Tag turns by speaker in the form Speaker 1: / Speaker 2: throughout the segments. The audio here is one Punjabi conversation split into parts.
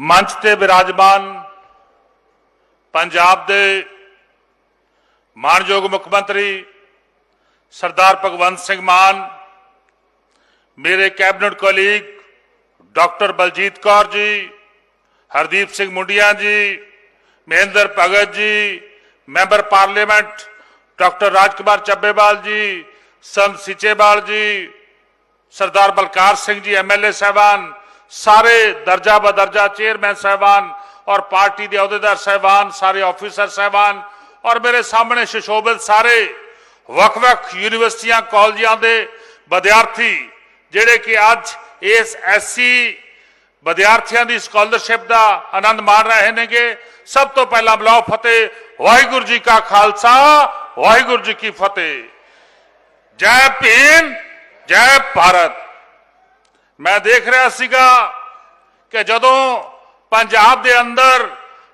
Speaker 1: ਮੰਚ ਤੇ ਵਿਰਾਜਮਾਨ ਪੰਜਾਬ ਦੇ ਮਾਨਯੋਗ ਮੁੱਖ ਮੰਤਰੀ ਸਰਦਾਰ ਭਗਵੰਤ ਸਿੰਘ ਮਾਨ, ਮੇਰੇ cabinet colleague doctor Baljit Kaur ji, Hardeep Singh Mundian ji, Mohinder Bhagat ji, member parliament doctor Rajkumar Chabbewal ji, Sant Seechewal ਜੀ, ਸਰਦਾਰ ਬਲਕਾਰ ਸਿੰਘ ਜੀ ਐਮਐਲਏ ਸਾਹਿਬਾਨ ਸਾਰੇ ਦਰਜਾ ਬਦਰਜਾ ਚੇਅਰਮੈਨ ਸਾਹਿਬਾਨ ਔਰ ਪਾਰਟੀ ਦੇ ਅਹੁਦੇਦਾਰ ਸਾਹਿਬਾਨ, ਸਾਰੇ ਆਫੀਸਰ ਸਾਹਿਬਾਨ ਔਰ ਮੇਰੇ ਸਾਹਮਣੇ ਸ਼ਸ਼ੋਭਿਤ ਸਾਰੇ ਵੱਖ-ਵੱਖ ਯੂਨੀਵਰਸਿਟੀਆਂ, ਕਾਲਜਾਂ ਦੇ ਵਿਦਿਆਰਥੀ, ਜਿਹੜੇ ਕਿ ਅੱਜ ਇਸ ਐਸਸੀ ਵਿਦਿਆਰਥੀਆਂ ਦੀ ਸਕਾਲਰਸ਼ਿਪ ਦਾ ਆਨੰਦ ਮਾਣ ਰਹੇ ਨੇਗੇ। ਸਭ ਤੋਂ ਪਹਿਲਾਂ ਬਲਾਉ ਫਤਿਹ, ਵਾਹਿਗੁਰੂ ਜੀ ਕਾ ਖਾਲਸਾ, ਵਾਹਿਗੁਰੂ ਜੀ ਕੀ ਫਤਿਹ। ਜੈ ਭੀਮ, ਜੈ ਭਾਰਤ। ਮੈਂ ਦੇਖ ਰਿਹਾ ਸੀਗਾ ਕਿ ਜਦੋਂ ਪੰਜਾਬ ਦੇ ਅੰਦਰ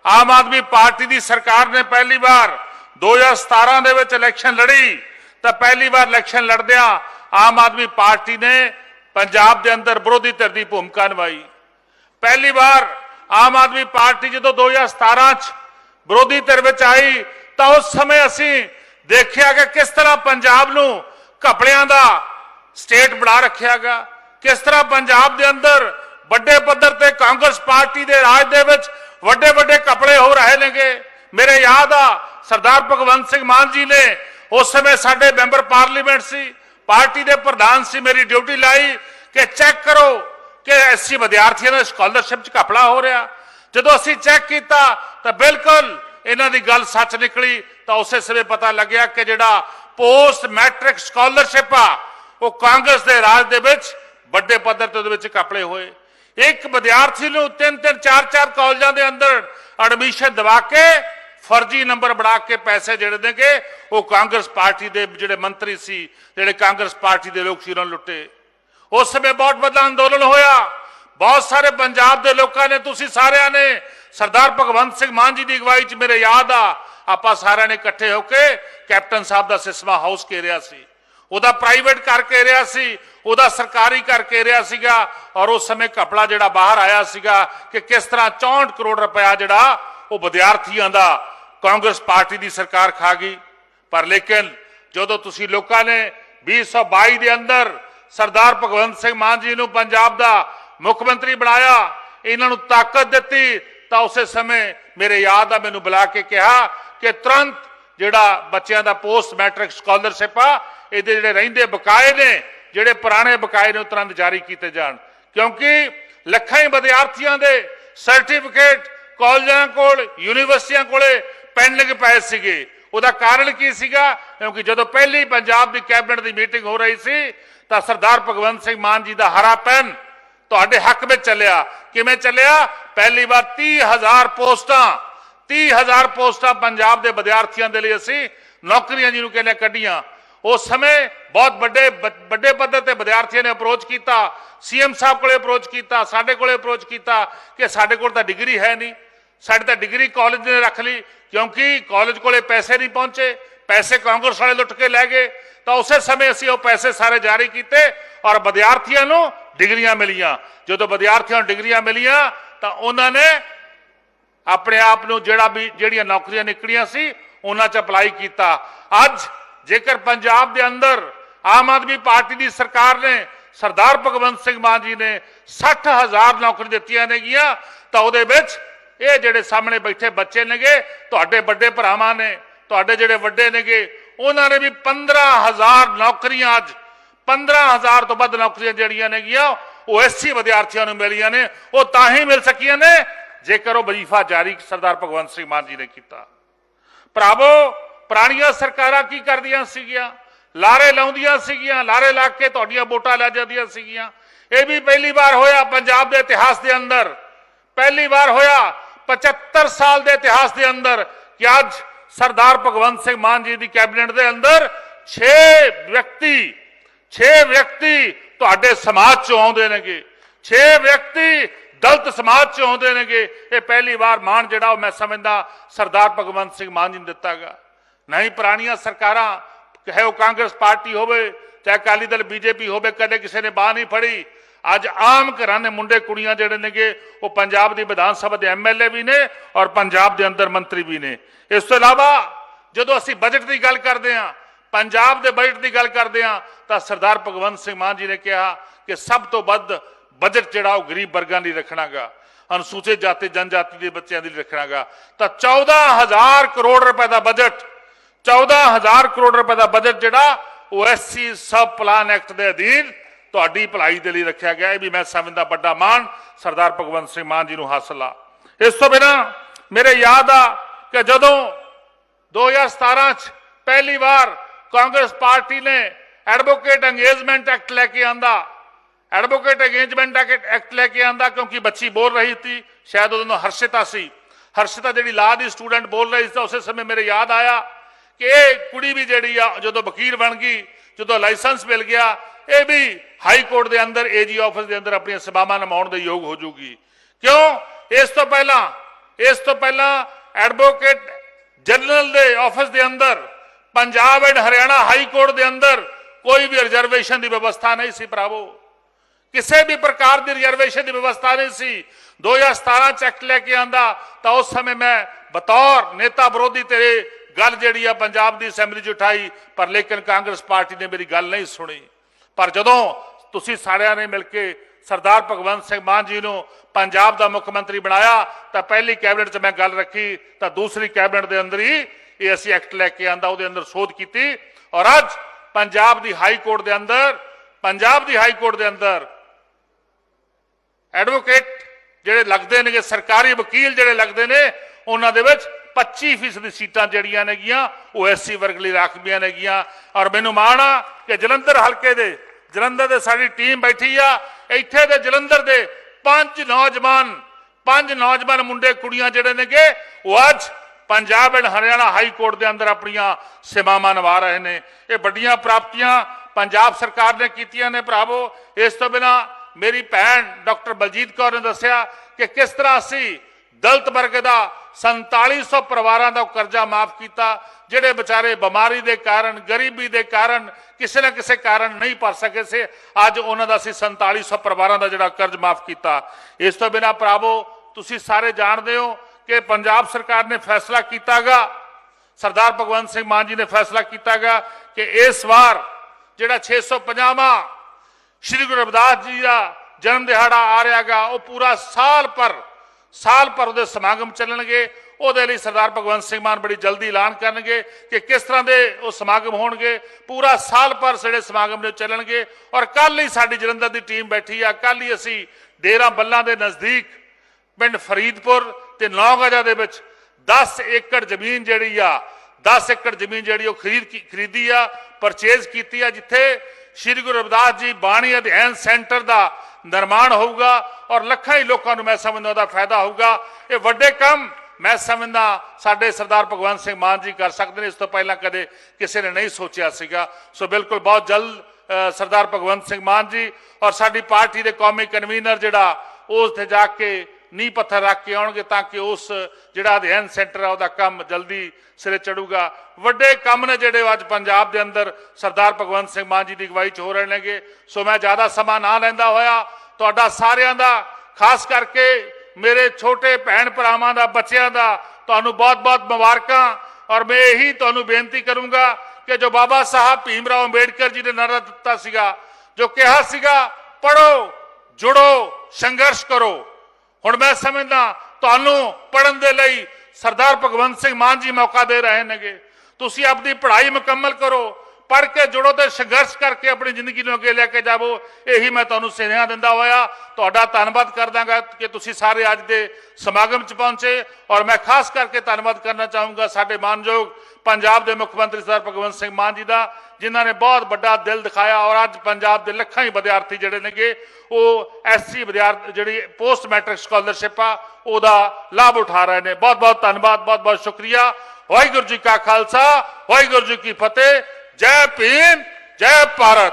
Speaker 1: ਆਮ ਆਦਮੀ ਪਾਰਟੀ ਦੀ ਸਰਕਾਰ ਨੇ ਪਹਿਲੀ ਵਾਰ 2017 ਦੇ ਵਿੱਚ ਇਲੈਕਸ਼ਨ ਲੜੀ, ਤਾਂ ਪਹਿਲੀ ਵਾਰ ਇਲੈਕਸ਼ਨ ਲੜਦਿਆਂ ਆਮ ਆਦਮੀ ਪਾਰਟੀ ਨੇ ਪੰਜਾਬ ਦੇ ਅੰਦਰ ਵਿਰੋਧੀ ਧਿਰ ਦੀ ਭੂਮਿਕਾ ਨਿਭਾਈ। ਪਹਿਲੀ ਵਾਰ ਆਮ ਆਦਮੀ ਪਾਰਟੀ ਜਦੋਂ 2017 ਚ ਵਿਰੋਧੀ ਧਿਰ ਵਿੱਚ ਆਈ, ਤਾਂ ਉਸ ਸਮੇਂ ਅਸੀਂ ਦੇਖਿਆ ਕਿ ਕਿਸ ਤਰ੍ਹਾਂ ਪੰਜਾਬ ਨੂੰ ਘਪਲਿਆਂ ਦਾ ਸਟੇਟ ਬਣਾ ਰੱਖਿਆ ਰੱਖਿਆਗਾ ਕਿਸ ਤਰ੍ਹਾਂ ਪੰਜਾਬ ਦੇ ਅੰਦਰ ਵੱਡੇ ਪੱਧਰ ਤੇ ਕਾਂਗਰਸ ਪਾਰਟੀ ਦੇ ਰਾਜ ਦੇ ਵਿੱਚ ਵੱਡੇ ਵੱਡੇ ਘਪਲੇ ਹੋ ਰਹੇ ਨੇਗੇ? ਮੇਰੇ ਯਾਦ ਆ, ਸਰਦਾਰ ਭਗਵੰਤ ਸਿੰਘ ਮਾਨ ਜੀ ਨੇ ਉਸ ਸਮੇਂ ਸਾਡੇ ਮੈਂਬਰ ਪਾਰਲੀਮੈਂਟ ਸੀ, ਪਾਰਟੀ ਦੇ ਪ੍ਰਧਾਨ ਸੀ, ਮੇਰੀ ਡਿਊਟੀ ਲਾਈ ਕਿ ਚੈੱਕ ਕਰੋ ਕਿ ਐਸਸੀ ਵਿਦਿਆਰਥੀਆਂ ਦਾ ਸਕਾਲਰਸ਼ਿਪ 'ਚ ਘਪਲਾ ਹੋ ਰਿਹਾ। ਜਦੋਂ ਅਸੀਂ ਚੈੱਕ ਕੀਤਾ ਤਾਂ ਬਿਲਕੁਲ ਇਹਨਾਂ ਦੀ ਗੱਲ ਸੱਚ ਨਿਕਲੀ, ਤਾਂ ਉਸੇ ਸਮੇਂ ਪਤਾ ਲੱਗਿਆ ਕਿ ਜਿਹੜਾ ਪੋਸਟ ਮੈਟ੍ਰਿਕ ਸਕਾਲਰਸ਼ਿਪ ਆ, ਉਹ ਕਾਂਗਰਸ ਦੇ ਰਾਜ ਦੇ ਵਿੱਚ ਵੱਡੇ ਪੱਧਰ ਤੇ ਉਹਦੇ ਵਿੱਚ ਘਪਲੇ ਹੋਏ। ਇੱਕ ਵਿਦਿਆਰਥੀ ਨੂੰ ਤਿੰਨ ਤਿੰਨ, ਚਾਰ ਚਾਰ ਕਾਲਜਾਂ ਦੇ ਅੰਦਰ ਐਡਮਿਸ਼ਨ ਦਿਵਾ ਕੇ ਫਰਜ਼ੀ ਨੰਬਰ ਬਣਾ ਕੇ ਪੈਸੇ ਜਿਹੜੇ ਦੇਗੇ ਉਹ ਕਾਂਗਰਸ ਪਾਰਟੀ ਦੇ ਜਿਹੜੇ ਮੰਤਰੀ ਸੀ, ਜਿਹੜੇ ਕਾਂਗਰਸ ਪਾਰਟੀ ਦੇ ਲੋਕ ਸੀ, ਉਹਨਾਂ ਲੁੱਟੇ। ਉਸ ਸਮੇਂ ਬਹੁਤ ਵੱਡਾ ਅੰਦੋਲਨ ਹੋਇਆ। ਬਹੁਤ ਸਾਰੇ ਪੰਜਾਬ ਦੇ ਲੋਕਾਂ ਨੇ, ਤੁਸੀਂ ਸਾਰਿਆਂ ਨੇ, ਸਰਦਾਰ ਭਗਵੰਤ ਸਿੰਘ ਮਾਨ ਜੀ ਦੀ ਅਗਵਾਈ 'ਚ ਮੇਰੇ ਯਾਦ ਆ, ਆਪਾਂ ਸਾਰਿਆਂ ਨੇ ਇਕੱਠੇ ਹੋ ਕੇ ਕੈਪਟਨ ਸਾਹਿਬ ਦਾ ਸਿਸਮਾ ਹਾਊਸ ਘੇਰਿਆ ਸੀ। ਉਹਦਾ ਪ੍ਰਾਈਵੇਟ ਕਰ ਘੇਰਿਆ ਸੀ। ਉਹਦਾ ਸਰਕਾਰੀ ਕਰ ਰਿਹਾ ਸੀਗਾ ਔਰ ਉਸ ਸਮੇਂ ਕਪੜਾ ਜਿਹੜਾ ਬਾਹਰ ਆਇਆ ਸੀਗਾ ਕਿ ਕਿਸ ਤਰ੍ਹਾਂ 64 ਕਰੋੜ ਰੁਪਇਆ ਜਿਹੜਾ ਉਹ ਵਿਦਿਆਰਥੀਆਂ ਦਾ ਕਾਂਗਰਸ ਪਾਰਟੀ ਦੀ ਸਰਕਾਰ ਖਾ ਗਈ। ਪਰ ਲੇਕਿਨ ਜਦੋਂ ਤੁਸੀਂ ਲੋਕਾਂ ਨੇ 2022 ਦੇ ਅੰਦਰ ਸਰਦਾਰ ਭਗਵੰਤ ਸਿੰਘ ਮਾਨ ਜੀ ਨੂੰ ਪੰਜਾਬ ਦਾ ਮੁੱਖ ਮੰਤਰੀ ਬਣਾਇਆ, ਇਹਨਾਂ ਨੂੰ ਤਾਕਤ ਦਿੱਤੀ, ਤਾਂ ਉਸੇ ਸਮੇਂ ਮੇਰੇ ਯਾਦ ਆ, ਮੈਨੂੰ ਬੁਲਾ ਕੇ ਕਿਹਾ ਕਿ ਤੁਰੰਤ ਜਿਹੜਾ ਬੱਚਿਆਂ ਦਾ ਪੋਸਟ ਮੈਟ੍ਰਿਕ ਸਕਾਲਰਸ਼ਿਪ ਆ, ਇਹਦੇ ਜਿਹੜੇ ਰਹਿੰਦੇ ਬਕਾਏ ਨੇ ਜਿਹੜੇ ਪੁਰਾਣੇ ਬਕਾਏ ਨੇ ਤੁਰੰਤ ਜਾਰੀ ਕੀਤੇ ਜਾਣ। ਕਿਉਂਕਿ ਲੱਖਾਂ ਹੀ ਵਿਦਿਆਰਥੀਆਂ ਦੇ ਸਰਟੀਫਿਕੇਟ ਕਾਲਜਾਂ ਕੋਲ, ਯੂਨੀਵਰਸਿਟੀਆਂ ਕੋਲੇ ਪੈਂਡਿੰਗ ਪਏ ਸੀਗੇ। ਉਹਦਾ ਕਾਰਨ ਕੀ ਸੀਗਾ? ਕਿਉਂਕਿ ਜਦੋਂ ਪਹਿਲੀ ਪੰਜਾਬ ਦੀ ਕੈਬਨਿਟ ਦੀ ਮੀਟਿੰਗ ਹੋ ਰਹੀ ਸੀ, ਤਾਂ ਸਰਦਾਰ ਭਗਵੰਤ ਸਿੰਘ ਮਾਨ ਜੀ ਦਾ ਹਰਾ ਪੈਨ ਤੁਹਾਡੇ ਹੱਕ ਵਿੱਚ ਚੱਲਿਆ। ਕਿਵੇਂ ਚੱਲਿਆ? ਪਹਿਲੀ ਵਾਰ 30000 ਪੋਸਟਾਂ 30000 ਪੋਸਟਾਂ ਪੰਜਾਬ ਦੇ ਵਿਦਿਆਰਥੀਆਂ ਦੇ ਲਈ ਅਸੀਂ ਨੌਕਰੀਆਂ ਜਿਹਨੂੰ ਕਹਿੰਦੇ ਕੱਢੀਆਂ। ਉਸ ਸਮੇਂ ਬਹੁਤ ਵੱਡੇ ਵੱਡੇ ਪੱਧਰ ਤੇ ਵਿਦਿਆਰਥੀਆਂ ਨੇ ਅਪਰੋਚ ਕੀਤਾ ਸੀਐਮ ਸਾਹਿਬ ਕੋਲੇ ਅਪਰੋਚ ਕੀਤਾ, ਸਾਡੇ ਕੋਲੇ ਅਪਰੋਚ ਕੀਤਾ ਕਿ ਸਾਡੇ ਕੋਲ ਤਾਂ ਡਿਗਰੀ ਹੈ ਨਹੀਂ। ਸਾਡੇ ਤਾਂ ਡਿਗਰੀ ਕਾਲਜ ਨੇ ਰੱਖ ਲਈ, ਕਿਉਂਕਿ ਕਾਲਜ ਕੋਲੇ ਪੈਸੇ ਨਹੀਂ ਪਹੁੰਚੇ, ਪੈਸੇ ਕਾਂਗਰਸ ਵਾਲੇ ਲੁੱਟ ਕੇ ਲੈ ਗਏ। ਤਾਂ ਉਸੇ ਸਮੇਂ ਅਸੀਂ ਉਹ ਪੈਸੇ ਸਾਰੇ ਜਾਰੀ ਕੀਤੇ ਔਰ ਵਿਦਿਆਰਥੀਆਂ ਨੂੰ ਡਿਗਰੀਆਂ ਮਿਲੀਆਂ। ਜਦੋਂ ਵਿਦਿਆਰਥੀਆਂ ਨੂੰ ਡਿਗਰੀਆਂ ਮਿਲੀਆਂ, ਤਾਂ ਉਹਨਾਂ ਨੇ ਆਪਣੇ ਆਪ ਨੂੰ ਜਿਹੜਾ ਵੀ, ਜਿਹੜੀਆਂ ਨੌਕਰੀਆਂ ਨਿਕਲੀਆਂ ਸੀ, ਉਹਨਾਂ 'ਚ ਅਪਲਾਈ ਕੀਤਾ। ਅੱਜ ਜੇਕਰ ਪੰਜਾਬ ਦੇ ਅੰਦਰ ਆਮ ਆਦਮੀ ਪਾਰਟੀ ਦੀ ਸਰਕਾਰ ਨੇ ਸਰਦਾਰ ਭਗਵੰਤ ਸਿੰਘ ਮਾਨ ਜੀ ਨੇ 60000 ਨੌਕਰੀ ਦਿੱਤੀਆਂ ਨੇਗੀਆਂ, ਤਾਂ ਉਹਦੇ ਵਿੱਚ ਇਹ ਜਿਹੜੇ ਸਾਹਮਣੇ ਬੈਠੇ ਬੱਚੇ ਨੇਗੇ, ਤੁਹਾਡੇ ਵੱਡੇ ਭਰਾਵਾਂ ਨੇ, ਤੁਹਾਡੇ ਜਿਹੜੇ ਵੱਡੇ ਨੇਗੇ, ਉਹਨਾਂ ਨੇ ਵੀ 15000 ਨੌਕਰੀਆਂ ਅੱਜ 15000 ਤੋਂ ਵੱਧ ਨੌਕਰੀਆਂ ਜਿਹੜੀਆਂ ਨੇਗੀਆਂ, ਉਹ ਐਸਸੀ ਵਿਦਿਆਰਥੀਆਂ ਨੂੰ ਮਿਲੀਆਂ ਨੇ, ਉਹ ਤਾਂ ਹੀ ਮਿਲ ਸਕੀਆਂ ਨੇ, ਜੇਕਰ ਉਹ ਵਜ਼ੀਫਾ ਜਾਰੀ ਸਰਦਾਰ ਭਗਵੰਤ ਸਿੰਘ ਮਾਨ ਜੀ ਨੇ ਕੀਤਾ। ਭਰਾਵੋ ਪੁਰਾਣੀਆਂ ਸਰਕਾਰਾਂ ਕੀ ਕਰਦੀਆਂ ਸੀਗੀਆਂ? ਲਾਰੇ ਲਾਉਂਦੀਆਂ ਸੀਗੀਆਂ, ਲਾਰੇ ਲਾ ਕੇ ਤੁਹਾਡੀਆਂ ਵੋਟਾਂ ਲੈ ਜਾਂਦੀਆਂ ਸੀਗੀਆਂ। ਇਹ ਵੀ ਪਹਿਲੀ ਵਾਰ ਹੋਇਆ ਪੰਜਾਬ ਦੇ ਇਤਿਹਾਸ ਦੇ ਅੰਦਰ। ਪਹਿਲੀ ਵਾਰ ਹੋਇਆ 75 ਸਾਲ ਦੇ ਇਤਿਹਾਸ ਦੇ ਅੰਦਰ ਕਿ ਅੱਜ ਸਰਦਾਰ ਭਗਵੰਤ ਸਿੰਘ ਮਾਨ ਜੀ ਦੀ ਕੈਬਨਿਟ ਦੇ ਅੰਦਰ 6 ਵਿਅਕਤੀ 6 ਵਿਅਕਤੀ ਤੁਹਾਡੇ ਸਮਾਜ ਚੋਂ ਆਉਂਦੇ ਨੇਗੇ। 6 ਵਿਅਕਤੀ ਦਲਤ ਸਮਾਜ ਚੋਂ ਆਉਂਦੇ ਨੇਗੇ। ਇਹ ਪਹਿਲੀ ਵਾਰ ਮਾਣ ਜਿਹੜਾ ਉਹ ਮੈਂ ਸਮਝਦਾ ਸਰਦਾਰ ਭਗਵੰਤ ਸਿੰਘ ਮਾਨ ਜੀ ਨੇ ਦਿੱਤਾਗਾ ਨਹੀਂ ਪੁਰਾਣੀਆਂ ਸਰਕਾਰਾਂ, ਚਾਹੇ ਉਹ ਕਾਂਗਰਸ ਪਾਰਟੀ ਹੋਵੇ, ਚਾਹੇ ਅਕਾਲੀ ਦਲ ਬੀਜੇਪੀ ਹੋਵੇ, ਕਦੇ ਕਿਸੇ ਨੇ ਬਾਹ ਨਹੀਂ ਫੜੀ। ਅੱਜ ਆਮ ਘਰਾਂ ਦੇ ਮੁੰਡੇ ਕੁੜੀਆਂ ਜਿਹੜੇ ਨੇਗੇ, ਉਹ ਪੰਜਾਬ ਦੀ ਵਿਧਾਨ ਸਭਾ ਦੇ ਐਮਐਲਏ ਵੀ ਨੇ ਔਰ ਪੰਜਾਬ ਦੇ ਅੰਦਰ ਮੰਤਰੀ ਵੀ ਨੇ। ਇਸ ਤੋਂ ਇਲਾਵਾ, ਜਦੋਂ ਅਸੀਂ ਬਜਟ ਦੀ ਗੱਲ ਕਰਦੇ ਹਾਂ, ਪੰਜਾਬ ਦੇ ਬਜਟ ਦੀ ਗੱਲ ਕਰਦੇ ਹਾਂ, ਤਾਂ ਸਰਦਾਰ ਭਗਵੰਤ ਸਿੰਘ ਮਾਨ ਜੀ ਨੇ ਕਿਹਾ ਕਿ ਸਭ ਤੋਂ ਵੱਧ ਬਜਟ ਜਿਹੜਾ, ਉਹ ਗਰੀਬ ਵਰਗਾਂ ਲਈ ਰੱਖਣਾਗਾ, ਅਨੁਸੂਚਿਤ ਜਾਤੀ, ਜਨਜਾਤੀ ਦੇ ਬੱਚਿਆਂ ਦੇ ਲਈ ਰੱਖਣਾਗਾ। ਤਾਂ 14000 ਕਰੋੜ ਰੁਪਏ ਦਾ ਬਜਟ 14000 ਕਰੋੜ ਰੁਪਏ ਦਾ ਬਜਟ ਜਿਹੜਾ, ਉਹ ਐਸਸੀ ਸਬ ਪਲਾਨ ਐਕਟ ਦੇ ਅਧੀਨ ਤੁਹਾਡੀ ਭਲਾਈ ਦੇ ਲਈ ਰੱਖਿਆ ਗਿਆ ਇਹ ਵੀ ਮੈਂ ਸਮਝਦਾ ਵੱਡਾ ਮਾਣ ਸਰਦਾਰ ਭਗਵੰਤ ਸਿੰਘ ਮਾਨ ਜੀ ਨੂੰ ਹਾਸਲ ਆ ਇਸ ਤੋਂ ਬਿਨਾ ਮੇਰੇ ਯਾਦ ਆ ਕਿ ਜਦੋਂ 2017 ਚ ਪਹਿਲੀ ਵਾਰ ਕਾਂਗਰਸ ਪਾਰਟੀ ਨੇ ਐਡਵੋਕੇਟ ਅੰਗੇਜਮੈਂਟ ਐਕਟ ਲੈ ਕੇ ਆਂਦਾ ਐਡਵੋਕੇਟ ਅੰਗੇਜਮੈਂਟ ਐਕਟ ਲੈ ਕੇ ਆਂਦਾ ਕਿਉਂਕਿ ਬੱਚੀ ਬੋਲ ਰਹੀ ਸੀ, ਸ਼ਾਇਦ ਉਦੋਂ ਹਰਸ਼ਿਤਾ ਸੀ। ਹਰਸ਼ਿਤਾ ਜਿਹੜੀ ਲਾ ਦੀ ਸਟੂਡੈਂਟ ਬੋਲ ਰਹੀ ਸੀ ਉਸੇ ਸਮੇਂ ਮੇਰੇ ਯਾਦ ਆਇਆ ਕਿ ਇਹ ਕੁੜੀ ਵੀ ਜਿਹੜੀ ਆ, ਜਦੋਂ ਵਕੀਲ ਬਣ ਗਈ, ਜਦੋਂ ਲਾਇਸੈਂਸ ਮਿਲ ਗਿਆ, ਇਹ ਵੀ ਹਾਈ ਕੋਰਟ ਦੇ ਅੰਦਰ ਏਜੀ ਆਫਿਸ ਦੇ ਅੰਦਰ ਆਪਣੀਆਂ ਸੇਵਾਵਾਂ ਨਿਭਾਉਣ ਦੇ ਯੋਗ ਹੋ ਜੂਗੀ। ਕਿਉਂ? ਇਸ ਤੋਂ ਪਹਿਲਾਂ, ਇਸ ਤੋਂ ਪਹਿਲਾਂ ਐਡਵੋਕੇਟ ਜਨਰਲ ਦੇ ਆਫਿਸ ਦੇ ਅੰਦਰ, Punjab and Haryana high court ਦੇ ਅੰਦਰ ਕੋਈ ਵੀ ਰਿਜ਼ਰਵੇਸ਼ਨ ਦੀ ਵਿਵਸਥਾ ਨਹੀਂ ਸੀ ਭਰਾਵੋ। ਕਿਸੇ ਵੀ ਪ੍ਰਕਾਰ ਦੀ ਰਿਜ਼ਰਵੇਸ਼ਨ ਦੀ ਵਿਵਸਥਾ ਨਹੀਂ ਸੀ। 2017 ਚ ਐਕਟ ਲੈ ਕੇ ਆਂਦਾ, ਤਾਂ ਉਸ ਸਮੇਂ ਮੈਂ ਬਤੌਰ ਨੇਤਾ ਵਿਰੋਧੀ ਤੇਰੇ ਗੱਲ ਜਿਹੜੀ ਆ ਪੰਜਾਬ ਦੀ ਅਸੈਂਬਲੀ 'ਚ ਉਠਾਈ, ਪਰ ਲੇਕਿਨ ਕਾਂਗਰਸ ਪਾਰਟੀ ਨੇ ਮੇਰੀ ਗੱਲ ਨਹੀਂ ਸੁਣੀ। ਪਰ ਜਦੋਂ ਤੁਸੀਂ ਸਾਰਿਆਂ ਨੇ ਮਿਲ ਕੇ ਸਰਦਾਰ ਭਗਵੰਤ ਸਿੰਘ ਮਾਨ ਜੀ ਨੂੰ ਪੰਜਾਬ ਦਾ ਮੁੱਖ ਮੰਤਰੀ ਬਣਾਇਆ, ਤਾਂ ਪਹਿਲੀ ਕੈਬਨਿਟ 'ਚ ਮੈਂ ਗੱਲ ਰੱਖੀ, ਤਾਂ ਦੂਸਰੀ ਕੈਬਨਿਟ ਦੇ ਅੰਦਰ ਹੀ ਇਹ ਅਸੀਂ ਐਕਟ ਲੈ ਕੇ ਆਂਦਾ, ਉਹਦੇ ਅੰਦਰ ਸੋਧ ਕੀਤੀ। ਔਰ ਅੱਜ ਪੰਜਾਬ ਦੀ ਹਾਈ ਕੋਰਟ ਦੇ ਅੰਦਰ, ਪੰਜਾਬ ਦੀ ਹਾਈ ਕੋਰਟ ਦੇ ਅੰਦਰ ਐਡਵੋਕੇਟ ਜਿਹੜੇ ਲੱਗਦੇ ਨੇਗੇ, ਸਰਕਾਰੀ ਵਕੀਲ ਜਿਹੜੇ ਲੱਗਦੇ ਨੇ, ਉਹਨਾਂ ਦੇ ਵਿੱਚ 25% ਦੀ ਸੀਟਾਂ ਜਿਹੜੀਆਂ ਨੇਗੀਆਂ, ਉਹ ਐਸਸੀ ਵਰਗ ਲਈ ਰਾਖਵੀਆਂ ਨੇਗੀਆਂ। ਔਰ ਮੈਨੂੰ ਮਾਣ ਆ ਕਿ ਜਲੰਧਰ ਹਲਕੇ ਦੇ, ਜਲੰਧਰ ਦੇ ਸਾਡੀ ਟੀਮ ਬੈਠੀ ਆ, ਇੱਥੇ ਦੇ ਜਲੰਧਰ ਦੇ ਪੰਜ ਨੌਜਵਾਨ ਪੰਜ ਨੌਜਵਾਨ ਮੁੰਡੇ, ਕੁੜੀਆਂ ਜਿਹੜੇ ਨੇਗੇ, ਉਹ ਅੱਜ Punjab and Haryana high court ਦੇ ਅੰਦਰ ਆਪਣੀਆਂ ਸੇਵਾਵਾਂ ਨਿਭਾ ਰਹੇ ਨੇ। ਇਹ ਵੱਡੀਆਂ ਪ੍ਰਾਪਤੀਆਂ ਪੰਜਾਬ ਸਰਕਾਰ ਨੇ ਕੀਤੀਆਂ ਨੇ ਭਰਾਵੋ। ਇਸ ਤੋਂ ਬਿਨਾ ਮੇਰੀ ਭੈਣ ਡਾਕਟਰ ਬਲਜੀਤ ਕੌਰ ਨੇ ਦੱਸਿਆ ਕਿ ਕਿਸ ਤਰ੍ਹਾਂ ਅਸੀਂ ਦਲਤ ਵਰਗ ਦਾ 4700 ਪਰਿਵਾਰਾਂ ਦਾ ਕਰਜ਼ਾ ਮਾਫ ਕੀਤਾ, ਜਿਹੜੇ ਵਿਚਾਰੇ ਬਿਮਾਰੀ ਦੇ ਕਾਰਨ, ਗਰੀਬੀ ਦੇ ਕਾਰਨ ਕਿਸੇ ਨਾ ਕਿਸੇ ਕਾਰਨ ਨਹੀਂ ਭਰ ਸਕੇ ਸੀ, ਅੱਜ ਉਹਨਾਂ ਦਾ ਅਸੀਂ 4700 ਪਰਿਵਾਰਾਂ ਦਾ ਜਿਹੜਾ ਕਰਜ਼ ਮਾਫ ਕੀਤਾ। ਇਸ ਤੋਂ ਬਿਨਾ ਭਰਾਵੋ, ਤੁਸੀਂ ਸਾਰੇ ਜਾਣਦੇ ਹੋ ਕਿ ਪੰਜਾਬ ਸਰਕਾਰ ਨੇ ਫੈਸਲਾ ਕੀਤਾਗਾ, ਸਰਦਾਰ ਭਗਵੰਤ ਸਿੰਘ ਮਾਨ ਜੀ ਨੇ ਫੈਸਲਾ ਕੀਤਾਗਾ ਕਿ ਇਸ ਵਾਰ ਜਿਹੜਾ 650ਵਾਂ ਸ਼੍ਰੀ ਗੁਰੂ ਰਵਿਦਾਸ ਜੀ ਦਾ ਜਨਮ ਦਿਹਾੜਾ ਆ ਰਿਹਾਗਾ ਉਹ ਪੂਰਾ ਸਾਲ ਪਰ ਸਾਲ ਪਰ ਉਹਦੇ ਸਮਾਗਮ ਚੱਲਣਗੇ। ਉਹਦੇ ਲਈ ਸਰਦਾਰ ਭਗਵੰਤ ਸਿੰਘ ਮਾਨ ਬੜੀ ਜਲਦੀ ਐਲਾਨ ਕਰਨਗੇ ਕਿ ਕਿਸ ਤਰ੍ਹਾਂ ਦੇ ਉਹ ਸਮਾਗਮ ਹੋਣਗੇ। ਪੂਰਾ ਸਾਲ ਪਰ ਜਿਹੜੇ ਸਮਾਗਮ ਨੇ ਚੱਲਣਗੇ। ਔਰ ਕੱਲ ਹੀ ਸਾਡੀ ਜਲੰਧਰ ਦੀ ਟੀਮ ਬੈਠੀ ਆ। ਕੱਲ ਹੀ ਅਸੀਂ ਡੇਰਾ ਬੱਲਾਂ ਦੇ ਨਜ਼ਦੀਕ, ਪਿੰਡ ਫਰੀਦਪੁਰ ਤੇ ਨੌਗਜਾ ਦੇ ਵਿੱਚ 10 ਏਕੜ ਜ਼ਮੀਨ ਜਿਹੜੀ ਆ 10 ਏਕੜ ਜ਼ਮੀਨ ਜਿਹੜੀ ਉਹ ਖਰੀਦ ਖਰੀਦੀ ਆ, ਪਰਚੇਜ਼ ਕੀਤੀ ਆ, ਜਿੱਥੇ ਸ਼੍ਰੀ ਗੁਰੂ ਰਵਿਦਾਸ ਜੀ ਬਾਣੀ ਅਧਿਐਨ ਸੈਂਟਰ ਦਾ ਨਿਰਮਾਣ ਹੋਊਗਾ ਔਰ ਲੱਖਾਂ ਹੀ ਲੋਕਾਂ ਨੂੰ ਮੈਂ ਸਮਝਦਾ ਉਹਦਾ ਫਾਇਦਾ ਹੋਊਗਾ। ਇਹ ਵੱਡੇ ਕੰਮ ਮੈਂ ਸਮਝਦਾ ਸਾਡੇ ਸਰਦਾਰ ਭਗਵੰਤ ਸਿੰਘ ਮਾਨ ਜੀ ਕਰ ਸਕਦੇ ਨੇ, ਇਸ ਤੋਂ ਪਹਿਲਾਂ ਕਦੇ ਕਿਸੇ ਨੇ ਨਹੀਂ ਸੋਚਿਆ ਸੀਗਾ। ਸੋ ਬਿਲਕੁਲ ਬਹੁਤ ਜਲਦ ਸਰਦਾਰ ਭਗਵੰਤ ਸਿੰਘ ਮਾਨ ਜੀ ਔਰ ਸਾਡੀ ਪਾਰਟੀ ਦੇ ਕੌਮੀ ਕਨਵੀਨਰ ਜਿਹੜਾ ਉਹ ਉੱਥੇ ਜਾ ਕੇ ਨੀਂਹ ਪੱਥਰ ਰੱਖ ਕੇ ਆਉਣਗੇ ਤਾਂ ਕਿ ਉਸ ਜਿਹੜਾ ਅਧਿਐਨ ਸੈਂਟਰ ਆ, ਉਹਦਾ ਕੰਮ ਜਲਦੀ ਸਿਰੇ ਚੜੂਗਾ। ਵੱਡੇ ਕੰਮ ਨੇ ਜਿਹੜੇ ਉਹ ਅੱਜ ਪੰਜਾਬ ਦੇ ਅੰਦਰ ਸਰਦਾਰ ਭਗਵੰਤ ਸਿੰਘ ਮਾਨ ਜੀ ਦੀ ਅਗਵਾਈ 'ਚ ਹੋ ਰਹੇ ਨੇਗੇ। ਸੋ ਮੈਂ ਜ਼ਿਆਦਾ ਸਮਾਂ ਨਾ ਲੈਂਦਾ ਹੋਇਆ, ਤੁਹਾਡਾ ਸਾਰਿਆਂ ਦਾ, ਖਾਸ ਕਰਕੇ ਮੇਰੇ ਛੋਟੇ ਭੈਣ ਭਰਾਵਾਂ ਦਾ, ਬੱਚਿਆਂ ਦਾ, ਤੁਹਾਨੂੰ ਬਹੁਤ-ਬਹੁਤ ਮੁਬਾਰਕਾਂ। ਔਰ ਮੈਂ ਇਹੀ ਤੁਹਾਨੂੰ ਬੇਨਤੀ ਕਰੂੰਗਾ ਕਿ ਜੋ ਬਾਬਾ ਸਾਹਿਬ ਭੀਮ ਰਾਓ ਅੰਬੇਡਕਰ ਜੀ ਨੇ ਨਾਰਾ ਦਿੱਤਾ ਸੀਗਾ, ਜੋ ਕਿਹਾ ਸੀਗਾ ਪੜੋ ਜੁੜੋ, ਸੰਘਰਸ਼ ਕਰੋ। ਹੁਣ ਮੈਂ ਸਮਝਦਾ, ਤੁਹਾਨੂੰ ਪੜਨ ਦੇ ਲਈ ਸਰਦਾਰ ਭਗਵੰਤ ਸਿੰਘ ਮਾਨ ਜੀ ਮੌਕਾ ਦੇ ਰਹੇ ਨੇਗੇ। ਤੁਸੀਂ ਆਪਣੀ ਪੜ੍ਹਾਈ ਮੁਕੰਮਲ ਕਰੋ ਪੜ ਕੇ ਜੁੜੋ ਤੇ ਸੰਘਰਸ਼ ਕਰਕੇ ਆਪਣੀ ਜ਼ਿੰਦਗੀ ਨੂੰ ਅੱਗੇ ਲੈ ਕੇ ਜਾਵੋ। ਇਹੀ ਮੈਂ ਤੁਹਾਨੂੰ ਸੁਨੇਹਾ ਦਿੰਦਾ ਹੋਇਆ। ਤੁਹਾਡਾ ਧੰਨਵਾਦ ਕਰਦਾਗਾ ਕਿ ਤੁਸੀਂ ਸਾਰੇ ਅੱਜ ਦੇ ਸਮਾਗਮ 'ਚ ਪਹੁੰਚੇ। ਔਰ ਮੈਂ ਖਾਸ ਕਰਕੇ ਧੰਨਵਾਦ ਕਰਨਾ ਚਾਹੂੰਗਾ ਸਾਡੇ ਮਾਨਯੋਗ ਪੰਜਾਬ ਦੇ ਮੁੱਖ ਮੰਤਰੀ ਸਰਦਾਰ ਭਗਵੰਤ ਸਿੰਘ ਮਾਨ ਜੀ ਦਾ, ਜਿਨ੍ਹਾਂ ਨੇ ਬਹੁਤ ਵੱਡਾ ਦਿਲ ਦਿਖਾਇਆ ਔਰ ਅੱਜ ਪੰਜਾਬ ਦੇ ਲੱਖਾਂ ਹੀ ਵਿਦਿਆਰਥੀ ਜਿਹੜੇ ਨੇਗੇ, ਉਹ ਐਸਸੀ ਵਿਦਿਆਰਥੀ, ਜਿਹੜੀ ਪੋਸਟ ਮੈਟ੍ਰਿਕ ਸਕਾਲਰਸ਼ਿਪ ਆ, ਉਹਦਾ ਲਾਭ ਉਠਾ ਰਹੇ ਨੇ। ਬਹੁਤ ਬਹੁਤ ਧੰਨਵਾਦ ਬਹੁਤ ਬਹੁਤ ਸ਼ੁਕਰੀਆ। ਵਾਹਿਗੁਰੂ ਜੀ ਕਾ ਖਾਲਸਾ, ਵਾਹਿਗੁਰੂ ਜੀ ਕੀ ਫਤਿਹ। ਜੈ ਭੀਮ, ਜੈ ਭਾਰਤ।